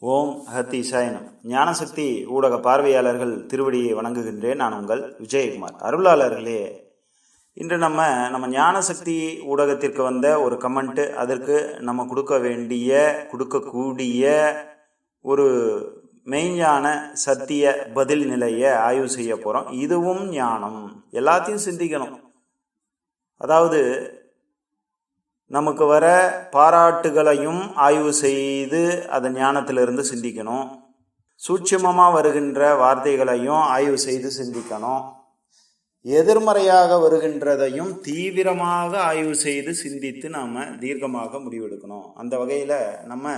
ஓம் அகத்தி சாயனம். ஞானசக்தி ஊடக பார்வையாளர்கள் திருவடியை வணங்குகின்றேன். நான் உங்கள் விஜயகுமார். அருளாளர்களே இன்று நம்ம நம்ம ஞானசக்தி ஊடகத்திற்கு வந்த ஒரு கமெண்ட்டு அதற்கு நம்ம கொடுக்க வேண்டிய கொடுக்கக்கூடிய ஒரு மெய்ஞான சத்திய பதில் நிலையை ஆய்வு செய்ய போகிறோம் இதுவும் ஞானம். எல்லாத்தையும் சிந்திக்கணும். அதாவது நமக்கு வர பாராட்டுகளையும் ஆய்வு செய்து அதை ஞானத்திலிருந்து சிந்திக்கணும். சூட்சமமாக வருகின்ற வார்த்தைகளையும் ஆய்வு செய்து சிந்திக்கணும். எதிர்மறையாக வருகின்றதையும் தீவிரமாக ஆய்வு செய்து சிந்தித்து நாம் தீர்க்கமாக முடிவெடுக்கணும். அந்த வகையில் நம்ம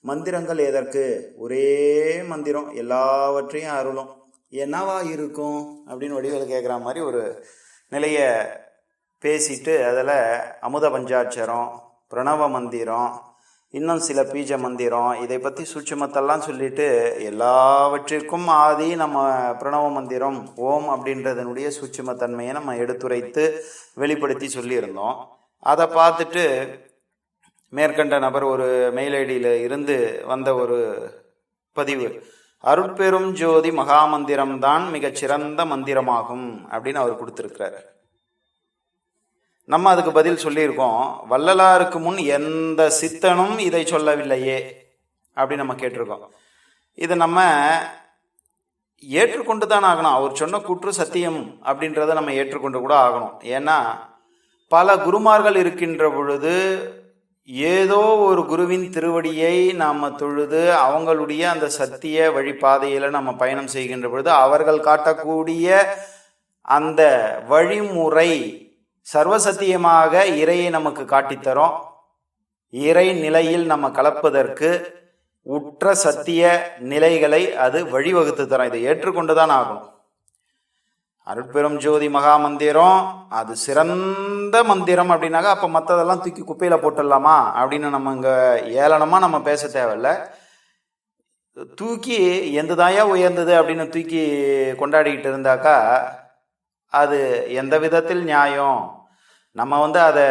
மந்திரங்கள் எதற்கு? ஒரே மந்திரம் எல்லாவற்றையும் அருளும். என்னவா இருக்கும்? அப்படின்னு வடிவில் கேட்குற மாதிரி ஒரு நிலையை பேசிட்டு அதில் அமுத பஞ்சாட்சரம் பிரணவ மந்திரம் இன்னும் சில பீஜ மந்திரம் இதை பற்றி சூட்சமத்தெல்லாம் சொல்லிட்டு எல்லாவற்றிற்கும் ஆதி நம்ம பிரணவ மந்திரம் ஓம் அப்படின்றதனுடைய சூட்சமத்தன்மையை நம்ம எடுத்துரைத்து வெளிப்படுத்தி சொல்லியிருந்தோம். அதை பார்த்துட்டு மேற்கண்ட நபர் ஒரு மெயில் ஐடியில் இருந்து வந்த ஒரு பதிவு அருட்பெரும் ஜோதி மகாமந்திரம்தான் தான் மந்திரமாகும் அப்படின்னு அவர் கொடுத்துருக்கிறார். நம்ம அதுக்கு பதில் சொல்லியிருக்கோம். வள்ளலாருக்கு முன் எந்த சித்தனும் இதை சொல்லவில்லையே அப்படின்னு நம்ம கேட்டிருக்கோம். இது நம்ம ஏற்றுக்கொண்டு தான் ஆகணும். அவர் சொன்ன குற்று சத்தியம் அப்படின்றத நம்ம ஏற்றுக்கொண்டு கூட ஆகணும். ஏன்னா பல குருமார்கள் இருக்கின்ற பொழுது ஏதோ ஒரு குருவின் திருவடியை நாம் தொழுது அவங்களுடைய அந்த சத்திய வழிபாதையில் நம்ம பயணம் செய்கின்ற பொழுது அவர்கள் காட்டக்கூடிய அந்த வழிமுறை சர்வசத்தியமாக இறையை நமக்கு காட்டித்தரும். இறை நிலையில் நம்ம கலப்பதற்கு உற்ற சத்திய நிலைகளை அது வழிவகுத்து தரும். இதை ஏற்றுக்கொண்டு தான் ஆகணும். அருட்பெரும் ஜோதி மகா மந்திரம் அது சிறந்த மந்திரம் அப்படின்னாக்கா அப்போ மற்றதெல்லாம் தூக்கி குப்பையில் போட்டுடலாமா அப்படின்னு நம்ம இங்கே ஏளனமாக நம்ம பேச தேவையில்ல. தூக்கி எந்த தாயா உயர்ந்தது அப்படின்னு தூக்கி கொண்டாடிக்கிட்டு இருந்தாக்கா அது எந்த விதத்தில் நியாயம்? நம்ம வந்து அதை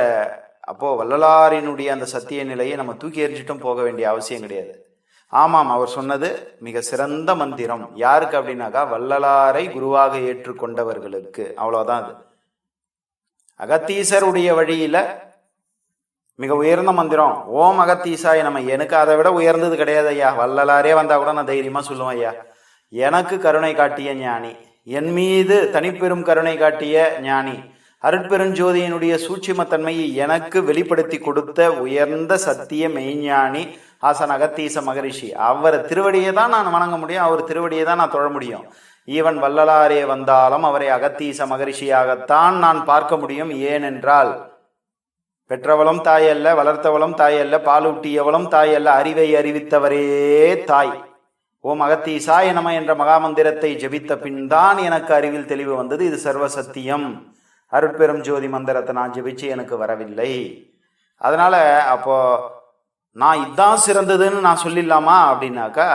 அப்போது வள்ளலாரினுடைய அந்த சத்திய நிலையை நம்ம தூக்கி எறிஞ்சிட்டும் போக வேண்டிய அவசியம் கிடையாது. ஆமாம் அவர் சொன்னது மிக சிறந்த மந்திரம். யாருக்கு அப்படின்னாக்கா வள்ளலாரை குருவாக ஏற்றுக்கொண்டவர்களுக்கு. அவ்வளோதான் அது. அகத்தீசருடைய வழியில் மிக உயர்ந்த மந்திரம். ஓம் அகத்தீசாய் நம்ம எனக்கு அதை விட உயர்ந்தது கிடையாது ஐயா. வள்ளலாரே வந்தால் கூட நான் தைரியமாக சொல்லுவேன் ஐயா. எனக்கு கருணை காட்டிய ஞானி. என் மீது தனிப்பெரும் கருணை காட்டிய ஞானி அருட்பெருஞ்சோதியினுடைய சூட்சிமத்தன்மையை எனக்கு வெளிப்படுத்தி கொடுத்த உயர்ந்த சத்திய மெய்ஞானி ஆசன் அகத்தீச மகரிஷி. அவர் திருவடியை தான் நான் வணங்க முடியும் அவர் திருவடியை தான் நான் தொழ முடியும். ஈவன் வள்ளலாரே வந்தாலும் அவரை அகத்தீச மகரிஷியாகத்தான் நான் பார்க்க முடியும். ஏனென்றால் பெற்றவளும் தாயல்ல வளர்த்தவளும் தாயல்ல பாலூட்டியவளும் தாயல்ல அறிவை அறிவித்தவரே தாய். ஓம் அகத்தீசாய நம என்ற மகாமந்திரத்தை ஜெபித்த பின் தான் எனக்கு அறிவில் தெளிவு வந்தது. இது சர்வ சத்தியம் அருட்பெரும் ஜோதி மந்திரத்தை நான் ஜபிச்சு எனக்கு வரவில்லை. அதனால அப்போ நான் இதான் சிறந்ததுன்னு நான் சொல்லிடலாமா அப்படின்னாக்கா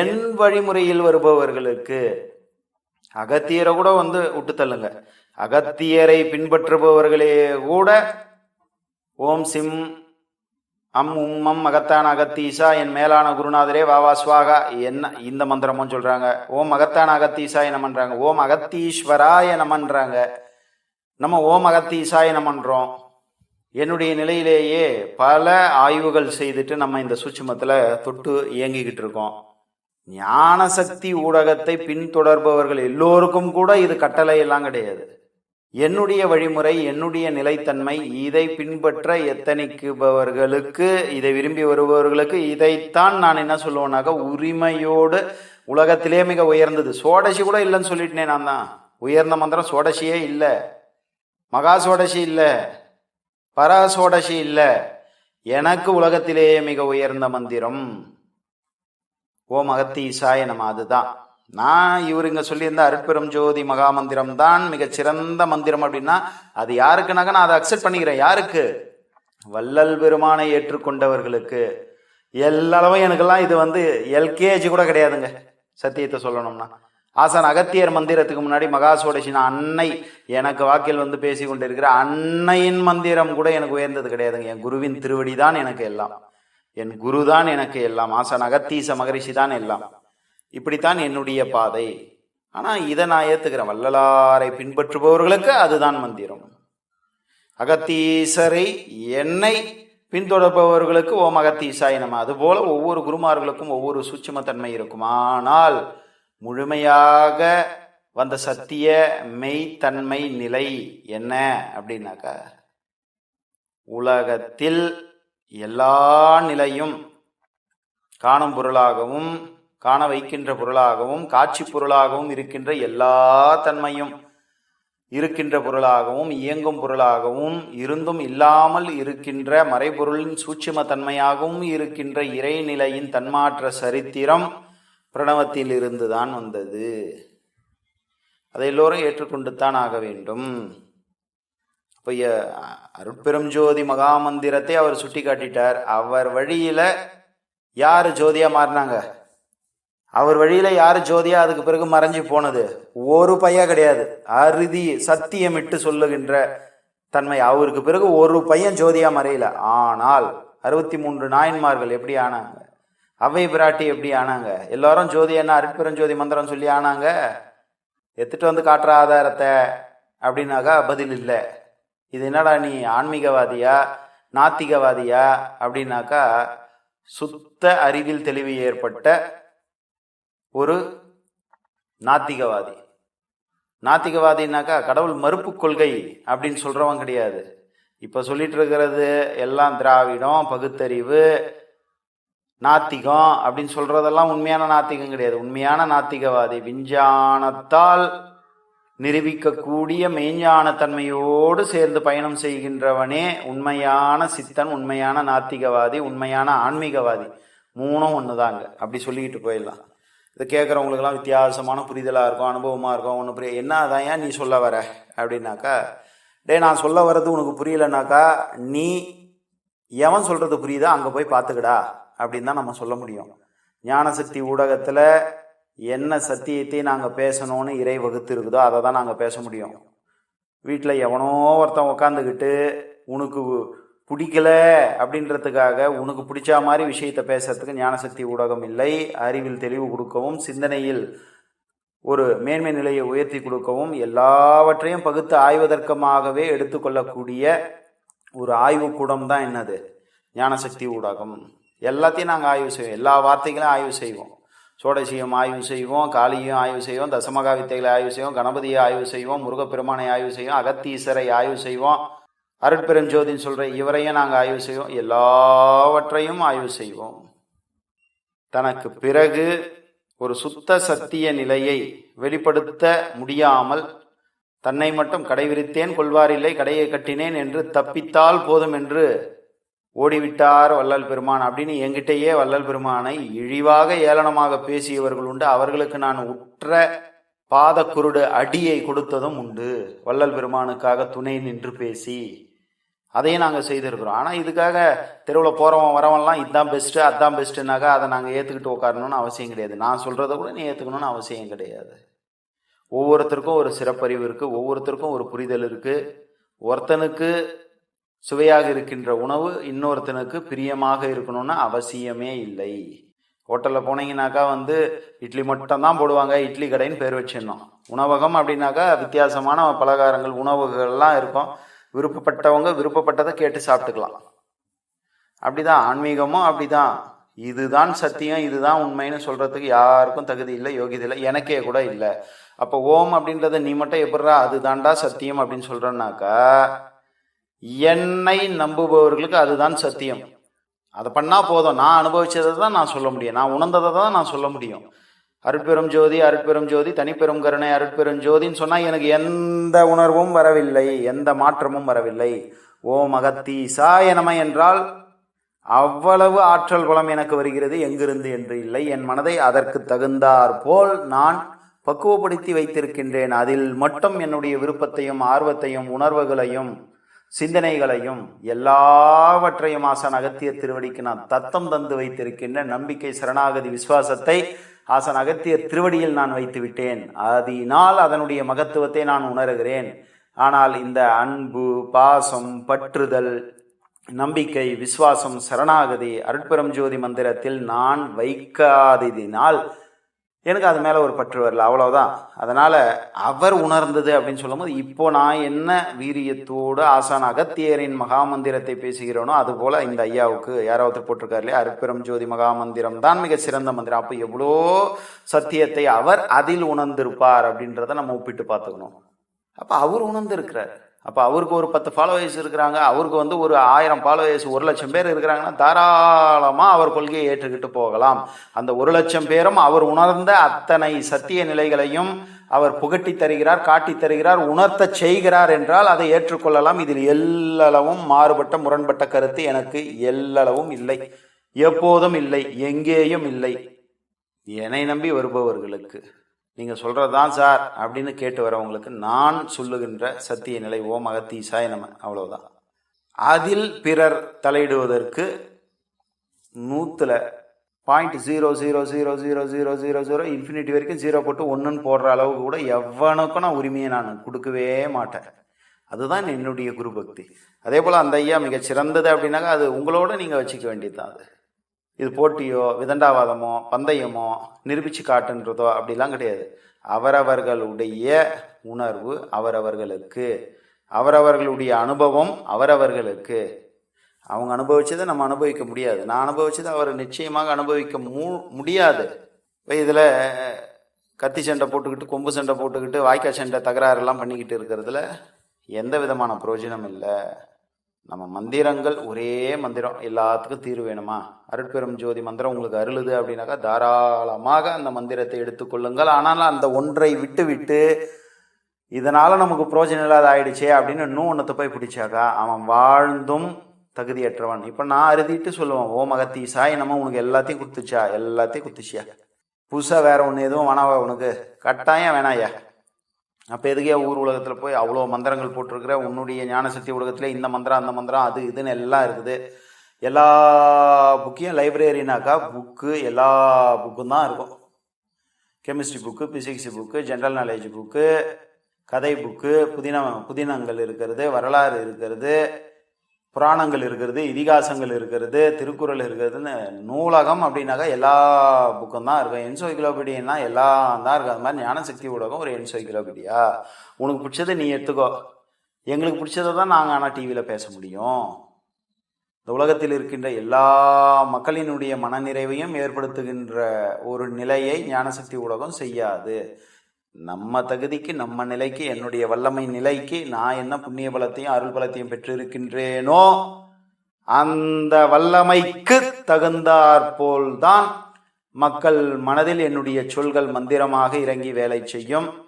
என் வழிமுறையில் வருபவர்களுக்கு அகத்தியரை கூட வந்து விட்டு தள்ளுங்க அகத்தியரை பின்பற்றுபவர்களே கூட ஓம் சிம் அம் உம்மம் மகத்தான் அகத்தீசா என் மேலான குருநாதரே வாவா சுவாகா. என்ன இந்த மந்திரமும் சொல்றாங்க. ஓம் மகத்தான் அகத்தீசா என்ன பண்ணுறாங்க ஓம் அகத்தீஸ்வராய நமன்றாங்க நம்ம ஓம் அகத்தீசாய நமன்றோம் என்னுடைய நிலையிலேயே பல ஆய்வுகள் செய்துட்டு நம்ம இந்த சூட்சமத்தில் தொட்டு இயங்கிக்கிட்டு இருக்கோம். ஞான சக்தி ஊடகத்தை பின்தொடர்பவர்கள் எல்லோருக்கும் கூட இது கட்டளை எல்லாம் கிடையாது. என்னுடைய வழிமுறை என்னுடைய நிலைத்தன்மை இதை பின்பற்ற எத்தனைக்குபவர்களுக்கு இதை விரும்பி வருபவர்களுக்கு இதைத்தான் நான் என்ன சொல்லுவேனாக்க உரிமையோடு உலகத்திலே மிக உயர்ந்தது. சோடசி கூட இல்லைன்னு சொல்லிட்டேன் நான் தான். உயர்ந்த மந்திரம் சோடசியே இல்லை. மகா சோடசி இல்லை. பராசோடசி இல்லை. எனக்கு உலகத்திலேயே மிக உயர்ந்த மந்திரம். ஓம் அகத்தீசாய நம்ம அதுதான். நான் இவருங்க சொல்லியிருந்த அருட்பெரும் ஜோதி மகா மந்திரம் தான் மிகச்சிறந்த மந்திரம் அப்படின்னா அது யாருக்குனாக்க நான் அதை அக்செப்ட் பண்ணிக்கிறேன். யாருக்கு? வள்ளல் பெருமானை ஏற்றுக்கொண்டவர்களுக்கு. எல்லாளவும் எனக்கெல்லாம் இது வந்து எல்கேஜி கூட கிடையாதுங்க. சத்தியத்தை சொல்லணும்னா. ஆசான் அகத்தியர் மந்திரத்துக்கு முன்னாடி மகா சோடசினா அன்னை எனக்கு வாக்கில் வந்து பேசி கொண்டிருக்கிற அன்னையின் மந்திரம் கூட எனக்கு உயர்ந்தது கிடையாதுங்க. என் குருவின் திருவடி தான் எனக்கு எல்லாம். என் குருதான் எனக்கு எல்லாம். ஆசான் அகத்தீச மகரிஷி தான் எல்லாம். இப்படித்தான் என்னுடைய பாதை. ஆனால் இதை நான் ஏற்றுக்கிறேன் வள்ளலாரை பின்பற்றுபவர்களுக்கு அதுதான் மந்திரம். அகத்தீசரை என்னை பின்தொடர்பவர்களுக்கு ஓம் அகத்தீசா இனம் அதுபோல ஒவ்வொரு குருமார்களுக்கும் ஒவ்வொரு சூட்சமத்தன்மை இருக்கும் ஆனால் முழுமையாக வந்த சத்திய மெய்த்தன்மை நிலை என்ன அப்படின்னாக்கா உலகத்தில் எல்லா நிலையும் காணும் பொருளாகவும் காண வைக்கின்ற பொருளாகவும் காட்சி பொருளாகவும் இருக்கின்ற எல்லா தன்மையும் இருக்கின்ற பொருளாகவும் இயங்கும் பொருளாகவும் இருந்தும் இல்லாமல் இருக்கின்ற மறைபொருளின் சூட்சும தன்மையாகவும் இருக்கின்ற இறைநிலையின் தன்மாற்ற சரித்திரம் பிரணவத்தில் இருந்துதான் வந்தது. அதை எல்லோரும் ஏற்றுக்கொண்டுத்தான் ஆக வேண்டும். இப்போ அருட்பெரும் ஜோதி மகாமந்திரத்தை அவர் சுட்டி காட்டிட்டார் அவர் வழியில யாரு ஜோதியா மாறினாங்க? அவர் வழியில யார் ஜோதியா? அதுக்கு பிறகு மறைஞ்சு போனது. ஒரு பைய கிடையாது. அறுதி சத்தியமிட்டு சொல்லுகின்ற தன்மை அவருக்கு பிறகு ஒரு பையன் ஜோதியா மறையல. ஆனால் அறுபத்தி மூன்று நாயன்மார்கள் எப்படி ஆனாங்க? அவை பிராட்டி எப்படி ஆனாங்க? எல்லாரும் ஜோதி என்ன அருட்பெருஞ்சோதி மந்திரம் சொல்லி ஆனாங்க? எடுத்துட்டு வந்து காட்டுற ஆதாரத்தை அப்படின்னாக்கா பதில் இல்லை. இது என்னடா நீ ஆன்மீகவாதியா? நாத்திகவாதியா? அப்படின்னாக்கா சுத்த அறிவில் தெளிவு ஏற்பட்ட ஒரு நாத்திகவாதி. நாத்திகவாதினாக்கா கடவுள் மறுப்பு கொள்கை அப்படின்னு சொல்கிறவன் கிடையாது. இப்போ சொல்லிட்டு இருக்கிறது எல்லாம் திராவிடம் பகுத்தறிவு நாத்திகம் அப்படின்னு சொல்றதெல்லாம் உண்மையான நாத்திகம் கிடையாது. உண்மையான நாத்திகவாதி விஞ்ஞானத்தால் நிரூபிக்கக்கூடிய மெய்ஞான தன்மையோடு சேர்ந்து பயணம் செய்கின்றவனே உண்மையான சித்தன் உண்மையான நாத்திகவாதி உண்மையான ஆன்மீகவாதி. மூணும் ஒண்ணுதாங்க. அப்படி சொல்லிக்கிட்டு போயிடலாம். இதை கேட்குறவங்களுக்கெல்லாம் வித்தியாசமான புரிதலாக இருக்கும் அனுபவமாக இருக்கும் ஒன்று புரிய என்ன அதான் ஏன் நீ சொல்ல வர? அப்படின்னாக்கா டேய் நான் சொல்ல வர்றது உனக்கு புரியலனாக்கா நீ எவன் சொல்கிறது புரியுதோ அங்கே போய் பார்த்துக்கடா அப்படின்னு தான் நம்ம சொல்ல முடியும். ஞானசக்தி ஊடகத்தில் என்ன சத்தியத்தை நாங்கள் பேசணும்னு இறை வகுத்து இருக்குதோ அதை தான் நாங்கள் பேச முடியும். வீட்டில் எவனோ ஒருத்தன் உட்காந்துக்கிட்டு உனக்கு பிடிக்கல அப்படின்றதுக்காக உனக்கு பிடிச்ச மாதிரி விஷயத்தை பேசுறதுக்கு ஞானசக்தி ஊடகம் இல்லை. அறிவில் தெளிவு கொடுக்கவும் சிந்தனையில் ஒரு மேன்மை நிலையை உயர்த்தி கொடுக்கவும் எல்லாவற்றையும் பகுத்து ஆய்வதற்கமாகவே எடுத்துக்கொள்ளக்கூடிய ஒரு ஆய்வு கூடம் தான் என்னது? ஞானசக்தி ஊடகம். எல்லாத்தையும் நாங்கள் ஆய்வு செய்வோம். எல்லா வார்த்தைகளையும் ஆய்வு செய்வோம். சோடசியம் ஆய்வு செய்வோம் காளியும் ஆய்வு செய்வோம் தசமகா வித்தைகளை ஆய்வு செய்வோம் கணபதியை ஆய்வு செய்வோம் முருகப்பெருமானை ஆய்வு செய்வோம் அகத்தீசரை ஆய்வு செய்வோம். அருட்பெருஞ்சோதின்னு சொல்ற இவரையும் நாங்கள் ஆய்வு செய்வோம். எல்லாவற்றையும் ஆய்வு செய்வோம். தனக்கு பிறகு ஒரு சுத்த சத்திய நிலையை வெளிப்படுத்த முடியாமல் தன்னை மட்டும் கடைவிரித்தேன் கொள்வாரில்லை கடையை கட்டினேன் என்று தப்பித்தால் போதும் என்று ஓடிவிட்டார் வள்ளல் பெருமான். அப்படின்னு என்கிட்டயே வள்ளல் பெருமானை இழிவாக ஏளனமாக பேசியவர்கள் உண்டு. அவர்களுக்கு நான் உற்ற பாத குருடு அடியை கொடுத்ததும் உண்டு. வள்ளல் பெருமானுக்காக துணை நின்று பேசி அதையும் நாங்கள் செய்திருக்கிறோம். ஆனால் இதுக்காக தெருவில் போகிறவன் வரவன்லாம் இதுதான் பெஸ்ட்டு அதுதான் பெஸ்ட்டுனாக்கா அதை நாங்கள் ஏற்றுக்கிட்டு உட்காரணும்னு அவசியம் கிடையாது. நான் சொல்கிறத கூட நீ ஏற்றுக்கணும்னு அவசியம் கிடையாது. ஒவ்வொருத்தருக்கும் ஒரு சிறப்பறிவு இருக்குது ஒவ்வொருத்தருக்கும் ஒரு புரிதல் இருக்குது ஒருத்தனுக்கு சுவையாக இருக்கின்ற உணவு இன்னொருத்தனுக்கு பிரியமாக இருக்கணும்னு அவசியமே இல்லை. ஹோட்டலில் போனீங்கனாக்கா வந்து இட்லி மட்டும்தான் போடுவாங்க இட்லி கடைன்னு பேர் வச்சிடணும். உணவகம் அப்படின்னாக்கா வித்தியாசமான பலகாரங்கள் உணவுகள்லாம் இருக்கும். விருப்பப்பட்டவங்க விருப்பப்பட்டதை கேட்டு சாப்பிட்டுக்கலாம். அப்படிதான் ஆன்மீகமும் அப்படிதான். இதுதான் சத்தியம் இதுதான் உண்மைன்னு சொல்றதுக்கு யாருக்கும் தகுதி இல்லை யோகிதை இல்லை எனக்கே கூட இல்லை. அப்போ ஓம் அப்படின்றத நீ மட்டும் எப்படிறா அதுதான்டா சத்தியம் அப்படின்னு சொல்றேன்னாக்கா என்னை நம்புபவர்களுக்கு அதுதான் சத்தியம். அதை பண்ணா போதும். நான் அனுபவிச்சதை தான் நான் சொல்ல முடியும். நான் உணர்ந்ததை தான் நான் சொல்ல முடியும். அருட்பெரும் ஜோதி அருட்பெரும் ஜோதி தனிப்பெரும் கருணை அருட்பெரும் ஜோதின்னு சொன்னால் எனக்கு எந்த உணர்வும் வரவில்லை எந்த மாற்றமும் வரவில்லை. ஓ மகத்தி நம என்றால் அவ்வளவு ஆற்றல் குலம் எனக்கு வருகிறது எங்கிருந்து என்று இல்லை. என் மனதை அதற்கு தகுந்தார் போல் நான் பக்குவப்படுத்தி வைத்திருக்கின்றேன். அதில் மட்டும் என்னுடைய விருப்பத்தையும் ஆர்வத்தையும் உணர்வுகளையும் சிந்தனைகளையும் எல்லாவற்றையும் ஆசான் அகத்திய திருவடிக்கு நான் தத்தம் தந்து வைத்திருக்கின்ற நம்பிக்கை சரணாகதி விசுவாசத்தை ஆசன் அகத்திய திருவடியில் நான் வைத்து விட்டேன். அதனால் அதனுடைய மகத்துவத்தை நான் உணர்கிறேன். ஆனால் இந்த அன்பு பாசம் பற்றுதல் நம்பிக்கை விசுவாசம் சரணாகதி அருட்பெரும் ஜோதி மந்திரத்தில் நான் வைக்காததினால் எனக்கு அது மேலே ஒரு பற்று வரல அவ்வளோதான் அதனால் அவர் உணர்ந்தது அப்படின்னு சொல்லும்போது இப்போ நான் என்ன வீரியத்தோடு ஆசான் அகத்தியரின் மகாமந்திரத்தை பேசுகிறேனோ அதுபோல் இந்த ஐயாவுக்கு யாராவது போட்டிருக்காரு இல்லையா? அருப்பிரம் ஜோதி மகாமந்திரம் தான் மிக சிறந்த மந்திரம். அப்போ எவ்வளோ சத்தியத்தை அவர் அதில் உணர்ந்திருப்பார் அப்படின்றத நம்ம ஒப்பிட்டு பார்த்துக்கணும். அப்போ அவர் உணர்ந்திருக்கிறார். அப்போ அவருக்கு ஒரு பத்து ஃபாலோவர்ஸ் இருக்கிறாங்க. அவருக்கு வந்து ஒரு ஆயிரம் ஃபாலோவர்ஸ் ஒரு லட்சம் பேர் இருக்கிறாங்கன்னா தாராளமாக அவர் கொள்கையை ஏற்றுக்கிட்டு போகலாம். அந்த ஒரு லட்சம் பேரும் அவர் உணர்ந்த அத்தனை சத்திய நிலைகளையும் அவர் புகட்டி தருகிறார் காட்டி தருகிறார் உணர்த்த செய்கிறார் என்றால் அதை ஏற்றுக்கொள்ளலாம். இதில் எல்லளவும் மாறுபட்ட முரண்பட்ட கருத்து எனக்கு எல்லளவும் இல்லை. எப்போதும் இல்லை எங்கேயும் இல்லை. என்னை நம்பி வருபவர்களுக்கு. நீங்கள் சொல்கிறது தான் சார் அப்படின்னு கேட்டு வரவங்களுக்கு நான் சொல்லுகின்ற சத்திய நிலை ஓம் அகத்தீசாய நம அவ்வளோதான் அதில் பிறர் தலையிடுவதற்கு நூற்றில் point zero zero zero zero zero zero zero infinity வரைக்கும் ஜீரோ போட்டு ஒன்றுன்னு போடுற அளவுக்கு கூட எவனுக்கும் நான் உரிமையை நான் கொடுக்கவே மாட்டேன். அதுதான் என்னுடைய குரு பக்தி அதே போல் அந்த ஐயா மிகச் சிறந்தது அப்படின்னாக்கா அது உங்களோட நீங்கள் வச்சுக்க வேண்டியது தான் அது. இது போட்டியோ விதண்டாவாதமோ பந்தயமோ நிரூபிச்சு காட்டுன்றதோ அப்படிலாம் கிடையாது. அவரவர்களுடைய உணர்வு அவரவர்களுக்கு. அவரவர்களுடைய அனுபவம் அவரவர்களுக்கு. அவங்க அனுபவிச்சதை நம்ம அனுபவிக்க முடியாது. நான் அனுபவிச்சதை அவர் நிச்சயமாக அனுபவிக்க மு முடியாது. இப்போ இதில் கத்தி சண்டை போட்டுக்கிட்டு கொம்பு சண்டை போட்டுக்கிட்டு வாய்க்கால் சண்டை தகராறுலாம் பண்ணிக்கிட்டு இருக்கிறதுல எந்த விதமான பிரயோஜனம் இல்லை. நம்ம மந்திரங்கள் ஒரே மந்திரம். எல்லாத்துக்கும் தீர்வு வேணுமா? அருட்பெரும் ஜோதி மந்திரம் உங்களுக்கு அருளுது அப்படின்னாக்கா தாராளமாக அந்த மந்திரத்தை எடுத்துக்கொள்ளுங்கள் ஆனால் அந்த ஒன்றை விட்டு விட்டு இதனால் நமக்கு பிரயோஜனம் இல்லாத ஆயிடுச்சே அப்படின்னு இன்னும் ஒன்றத்தை போய் பிடிச்சாக்கா அவன் வாழ்ந்தும் தகுதியற்றவன். இப்போ நான் அறுதிட்டு சொல்லுவேன் ஓ மகத்தி சாய் நம்ம உனக்கு எல்லாத்தையும் குத்துச்சா எல்லாத்தையும் குத்துச்சியா புதுசாக வேற ஒன்று எதுவும் வேணாவா உனக்கு? கட்டாயம் வேணாயா? அப்போ எதுக்கே ஊர் உலகத்தில் போய் அவ்வளோ மந்திரங்கள் போட்டிருக்கிற? உன்னுடைய ஞானசக்தி உலகத்தில் இந்த மந்திரம் அந்த மந்திரம் அது இதுன்னு எல்லாம் இருக்குது. எல்லா புக்கையும் லைப்ரரினாக்கா புக்கு எல்லா புக்கும் தான் இருக்கும். Chemistry book physics book general knowledge book கதை புக்கு புதின புதினங்கள் இருக்கிறது வரலாறு இருக்கிறது புராணங்கள் இருக்கிறது இதிகாசங்கள் இருக்கிறது திருக்குறள் இருக்கிறதுன்னு நூலகம் அப்படின்னாக்கா எல்லா புக்கும் தான் இருக்கும். என்சோய்கிலோபீடியன்னா எல்லாம் தான் இருக்கும். அது மாதிரி ஞானசக்தி ஊடகம் ஒரு என்சோய்கிலோபீடியா உனக்கு பிடிச்சதை நீ எடுத்துக்கோ. எங்களுக்கு பிடிச்சதை தான் நாங்கள் ஆனால் டிவியில் பேச முடியும். இந்த உலகத்தில் இருக்கின்ற எல்லா மக்களினுடைய மனநிறைவையும் ஏற்படுத்துகின்ற ஒரு நிலையை ஞானசக்தி ஊடகம் செய்யாது. நம்ம தகுதிக்கு நம்ம நிலைக்கு என்னுடைய வல்லமை நிலைக்கு நான் என்ன புண்ணிய பலத்தையும் அருள் பலத்தையும் பெற்றிருக்கின்றேனோ அந்த வல்லமைக்கு தகுந்தாற்போல்தான் மக்கள் மனதில் என்னுடைய சொல்கள் மந்திரமாக இறங்கி வேலை செய்யும்.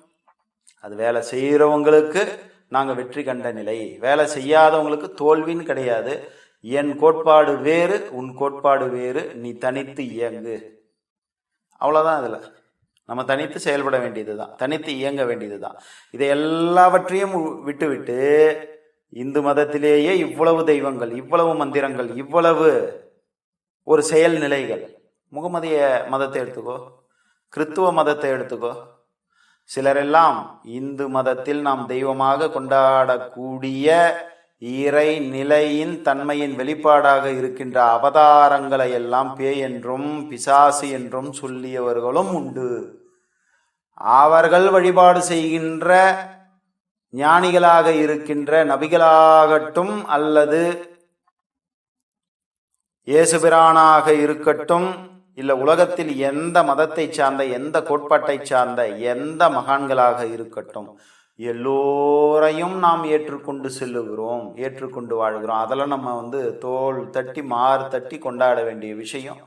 அது வேலை செய்கிறவங்களுக்கு நாங்கள் வெற்றி கண்ட நிலை. வேலை செய்யாதவங்களுக்கு தோல்வின்னு கிடையாது. என் கோட்பாடு வேறு உன் கோட்பாடு வேறு. நீ தனித்து இயங்கு. அவ்வளோதான் அதில். நம்ம தனித்து செயல்பட வேண்டியது தான் தனித்து இயங்க வேண்டியது தான் இதை எல்லாவற்றையும் விட்டுவிட்டு இந்து மதத்திலேயே இவ்வளவு தெய்வங்கள் இவ்வளவு மந்திரங்கள் இவ்வளவு ஒரு செயல்நிலைகள். முகமதிய மதத்தை எடுத்துக்கோ கிறித்துவ மதத்தை எடுத்துக்கோ சிலரெல்லாம் இந்து மதத்தில் நாம் தெய்வமாக கொண்டாடக்கூடிய இறை நிலையின் தன்மையின் வெளிப்பாடாக இருக்கின்ற அவதாரங்களை எல்லாம் பேய் என்றும் பிசாசு என்றும் சொல்லியவர்களும் உண்டு. அவர்கள் வழிபாடு செய்கின்ற ஞானிகளாக இருக்கின்ற நபிகளாகட்டும் அல்லது இயேசுபிரானாக இருக்கட்டும் இல்ல உலகத்தில் எந்த மதத்தை சார்ந்த எந்த கோட்பாட்டை சார்ந்த எந்த மகான்களாக இருக்கட்டும் எல்லோரையும் நாம் ஏற்றுக்கொண்டு செல்லுகிறோம் ஏற்றுக்கொண்டு வாழ்கிறோம். அதெல்லாம் நம்ம வந்து தோல் தட்டி மாறு தட்டி கொண்டாட வேண்டிய விஷயம்.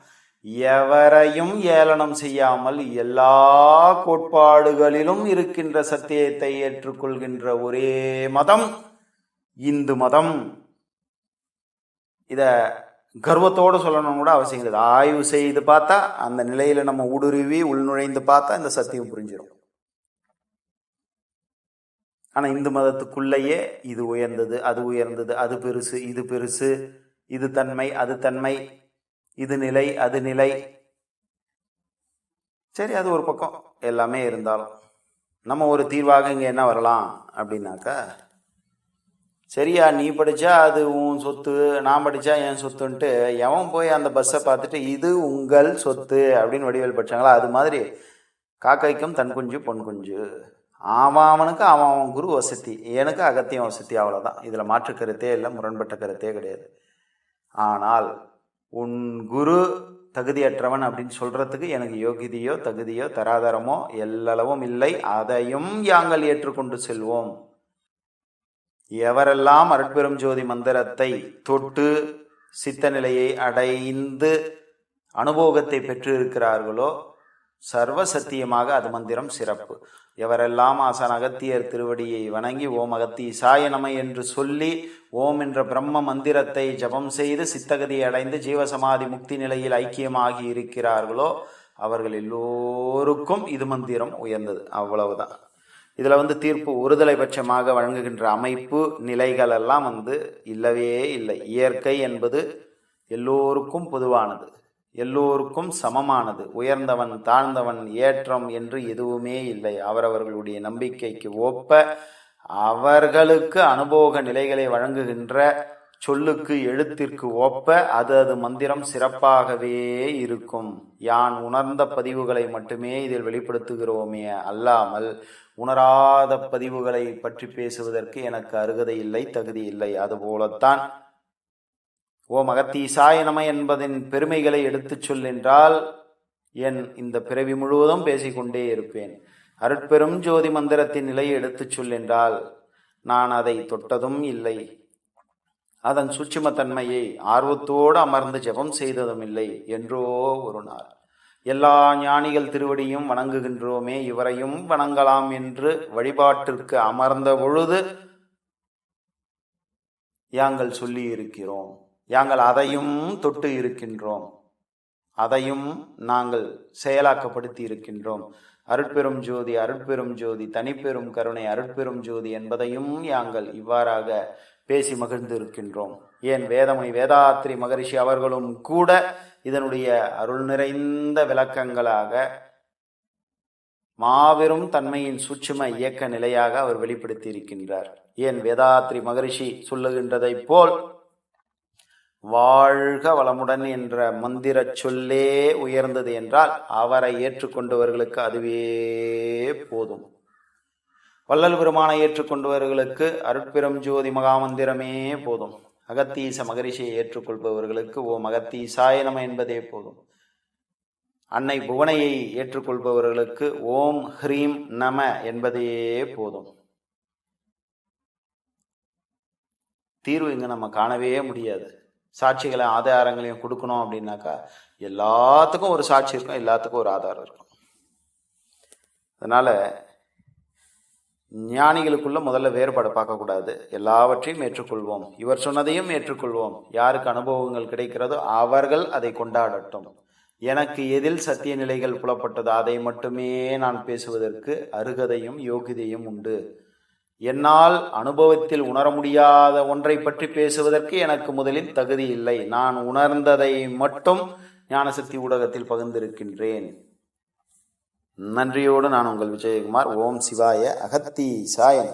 எவரையும் ஏளனம் செய்யாமல் எல்லா கோட்பாடுகளிலும் இருக்கின்ற சத்தியத்தை ஏற்றுக்கொள்கின்ற ஒரே மதம் இந்து மதம். இத கர்வத்தோடு சொல்லணும் கூட அவசியம் கிடையாது. ஆய்வு செய்து பார்த்தா அந்த நிலையில நம்ம ஊடுருவி உள்நுழைந்து பார்த்தா இந்த சத்தியம் புரிஞ்சிடும் ஆனா இந்து மதத்துக்குள்ளேயே இது உயர்ந்தது அது உயர்ந்தது அது பெருசு இது பெருசு இது தன்மை அது தன்மை இது நிலை அது நிலை. சரி அது ஒரு பக்கம். எல்லாமே இருந்தாலும் நம்ம ஒரு தீர்வாக இங்கே என்ன வரலாம் அப்படின்னாக்கா சரியா நீ படிச்சா அது உன் சொத்து நான் படித்தா என் சொத்துன்ட்டு எவன் போய் அந்த பஸ்ஸை பார்த்துட்டு இது உங்கள் சொத்து அப்படின்னு வடிவேல் படித்தாங்களா அது மாதிரி காக்கைக்கும் தன் குஞ்சு பொன் குஞ்சு. அவன் அவனுக்கு அவன் அவன் குரு வசதி. எனக்கு அகத்தியம் வசதி அவ்வளோதான் இதில் மாற்று கருத்தே இல்லை முரண்பட்ட கருத்தே கிடையாது. ஆனால் உன் குரு தகுதியற்றவன் அப்படின்னு சொல்றதுக்கு எனக்கு யோகிதையோ தகுதியோ தராதரமோ எல்லளவும் இல்லை. அதையும் யாங்கள் ஏற்றுக்கொண்டு செல்வோம். எவரெல்லாம் அருட்பெரும் ஜோதி மந்திரத்தை தொட்டு சித்த நிலையை அடைந்து அனுபோகத்தை பெற்று இருக்கிறார்களோ சர்வ சத்தியமாக அது மந்திரம் சிறப்பு. எவரெல்லாம் ஆசான் அகத்தியர் திருவடியை வணங்கி ஓம் அகத்தி சாய நம என்று சொல்லி ஓம் என்ற பிரம்ம மந்திரத்தை ஜபம் செய்து சித்தகதியை அடைந்து ஜீவசமாதி முக்தி நிலையில் ஐக்கியமாகி இருக்கிறார்களோ அவர்கள் எல்லோருக்கும் இது மந்திரம் உயர்ந்தது. அவ்வளவுதான். இதில் வந்து தீர்ப்பு ஒருதலை பட்சமாக வழங்குகின்ற அமைப்பு நிலைகள் எல்லாம் வந்து இல்லவே இல்லை. இயற்கை என்பது எல்லோருக்கும் பொதுவானது. எல்லோருக்கும் சமமானது. உயர்ந்தவன் தாழ்ந்தவன் ஏற்றம் என்று எதுவுமே இல்லை. அவரவர்களுடைய நம்பிக்கைக்கு ஒப்ப அவர்களுக்கு அனுபோக நிலைகளை வழங்குகின்ற சொல்லுக்கு எழுத்திற்கு ஒப்ப அது அது மந்திரம் சிறப்பாகவே இருக்கும். யான் உணர்ந்த பதிவுகளை மட்டுமே இதில் வெளிப்படுத்துகிறோமே அல்லாமல் உணராத பதிவுகளை பற்றி பேசுவதற்கு எனக்கு அருகதை இல்லை தகுதி இல்லை. அதுபோலத்தான் ஓ அகத்தீசாய நம என்பதின் பெருமைகளை எடுத்துச் சொல்லென்றால் என் இந்த பிறவி முழுவதும் பேசிக்கொண்டே இருப்பேன். அருட்பெரும் ஜோதி மந்திரத்தின் நிலையை எடுத்துச் சொல்லென்றால் நான் அதை தொட்டதும் இல்லை. அதன் சூட்சுமத்தன்மையை ஆர்வத்தோடு அமர்ந்து ஜெபம் செய்ததும் இல்லை என்றோ ஒரு நாள் எல்லா ஞானிகள் திருவடியும் வணங்குகின்றோமே இவரையும் வணங்கலாம் என்று வழிபாட்டிற்கு அமர்ந்த பொழுது யாங்கள் சொல்லியிருக்கிறோம். நாங்கள் அதையும் தொட்டு இருக்கின்றோம். அதையும் நாங்கள் செயலாக்கப்படுத்தி இருக்கின்றோம். அருட்பெரும் ஜோதி அருட்பெரும் ஜோதி தனிப்பெரும் கருணை அருட்பெரும் ஜோதி என்பதையும் நாங்கள் இவ்வாறாக பேசி மகிழ்ந்து இருக்கின்றோம். ஏன் வேதமணி வேதாத்ரி மகரிஷி அவர்களும் கூட இதனுடைய அருள் நிறைந்த விளக்கங்களாக மாபெரும் தன்மையின் சூட்சும இயக்க நிலையாக அவர் வெளிப்படுத்தி இருக்கின்றார். ஏன் வேதாத்ரி மகரிஷி சொல்லுகின்றதைப் போல் வாழ்க வளமுடன் என்ற மந்திர சொல்லே உயர்ந்தது என்றால் அவரை ஏற்றுக்கொண்டவர்களுக்கு அதுவே போதும். வள்ளல் பெருமானை ஏற்றுக்கொண்டவர்களுக்கு அருட்பெரும் ஜோதி மகாமந்திரமே போதும். அகத்தீச மகரிஷியை ஏற்றுக்கொள்பவர்களுக்கு ஓ மகத்தீசாய நம என்பதே போதும். அன்னை புவனையை ஏற்றுக்கொள்பவர்களுக்கு ஓம் ஹ்ரீம் நம என்பதே போதும். தீர்வு இங்கு நம்ம காணவே முடியாது. சாட்சிகளை ஆதாரங்களையும் கொடுக்கணும் அப்படின்னாக்கா எல்லாத்துக்கும் ஒரு சாட்சி இருக்கும் எல்லாத்துக்கும் ஒரு ஆதாரம் இருக்கும். அதனால ஞானிகளுக்குள்ள முதல்ல வேறுபாடு பார்க்கக்கூடாது. எல்லாவற்றையும் ஏற்றுக்கொள்வோம். இவர் சொன்னதையும் ஏற்றுக்கொள்வோம். யாருக்கு அனுபவங்கள் கிடைக்கிறதோ அவர்கள் அதை கொண்டாடட்டும். எனக்கு எதில் சத்திய நிலைகள் புலப்பட்டதோ அதை மட்டுமே நான் பேசுவதற்கு அருகதையும் யோகிதையும் உண்டு. என்னால் அனுபவத்தில் உணர முடியாத ஒன்றை பற்றி பேசுவதற்கு எனக்கு முதலில் தகுதி இல்லை. நான் உணர்ந்ததை மட்டும் ஞானசக்தி ஊடகத்தில் பகிர்ந்திருக்கின்றேன். நன்றியோடு நான் உங்கள் விஜயகுமார். ஓம் சிவாய அகத்தி சாயன்